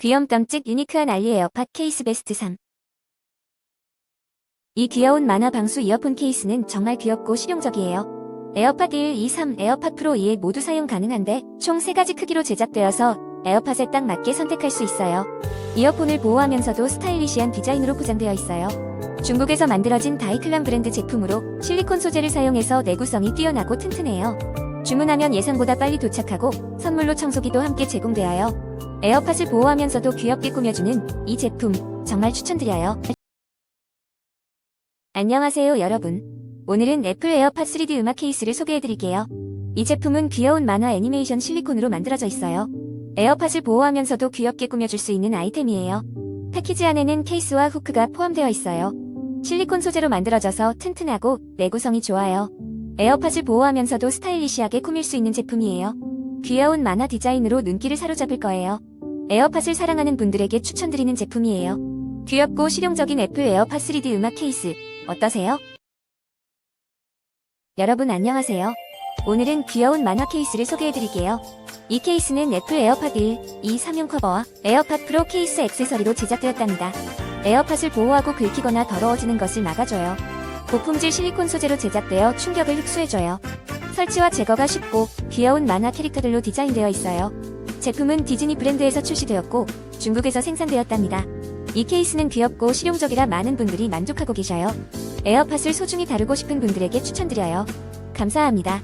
귀염 깜찍 유니크한 알리 에어팟 케이스 베스트 3. 이 귀여운 만화 방수 이어폰 케이스는 정말 귀엽고 실용적이에요. 에어팟 1, 2, 3, 에어팟 프로 2에 모두 사용 가능한데 총 3가지 크기로 제작되어서 에어팟에 딱 맞게 선택할 수 있어요. 이어폰을 보호하면서도 스타일리시한 디자인으로 포장되어 있어요. 중국에서 만들어진 다이클람 브랜드 제품으로 실리콘 소재를 사용해서 내구성이 뛰어나고 튼튼해요. 주문하면 예상보다 빨리 도착하고 선물로 청소기도 함께 제공되어요. 에어팟을 보호하면서도 귀엽게 꾸며주는 이 제품 정말 추천드려요. 안녕하세요 여러분. 오늘은 애플 에어팟 3D 음악 케이스를 소개해드릴게요. 이 제품은 귀여운 만화 애니메이션 실리콘으로 만들어져 있어요. 에어팟을 보호하면서도 귀엽게 꾸며줄 수 있는 아이템이에요. 패키지 안에는 케이스와 후크가 포함되어 있어요. 실리콘 소재로 만들어져서 튼튼하고 내구성이 좋아요. 에어팟을 보호하면서도 스타일리시하게 꾸밀 수 있는 제품이에요. 귀여운 만화 디자인으로 눈길을 사로잡을 거예요. 에어팟을 사랑하는 분들에게 추천드리는 제품이에요. 귀엽고 실용적인 애플 에어팟 3D 음악 케이스 어떠세요? 여러분 안녕하세요. 오늘은 귀여운 만화 케이스를 소개해드릴게요. 이 케이스는 애플 에어팟 1, 2, 3용 커버와 에어팟 프로 케이스 액세서리로 제작되었답니다. 에어팟을 보호하고 긁히거나 더러워지는 것을 막아줘요. 고품질 실리콘 소재로 제작되어 충격을 흡수해줘요. 설치와 제거가 쉽고 귀여운 만화 캐릭터들로 디자인되어 있어요. 제품은 디즈니 브랜드에서 출시되었고 중국에서 생산되었답니다. 이 케이스는 귀엽고 실용적이라 많은 분들이 만족하고 계셔요. 에어팟을 소중히 다루고 싶은 분들에게 추천드려요. 감사합니다.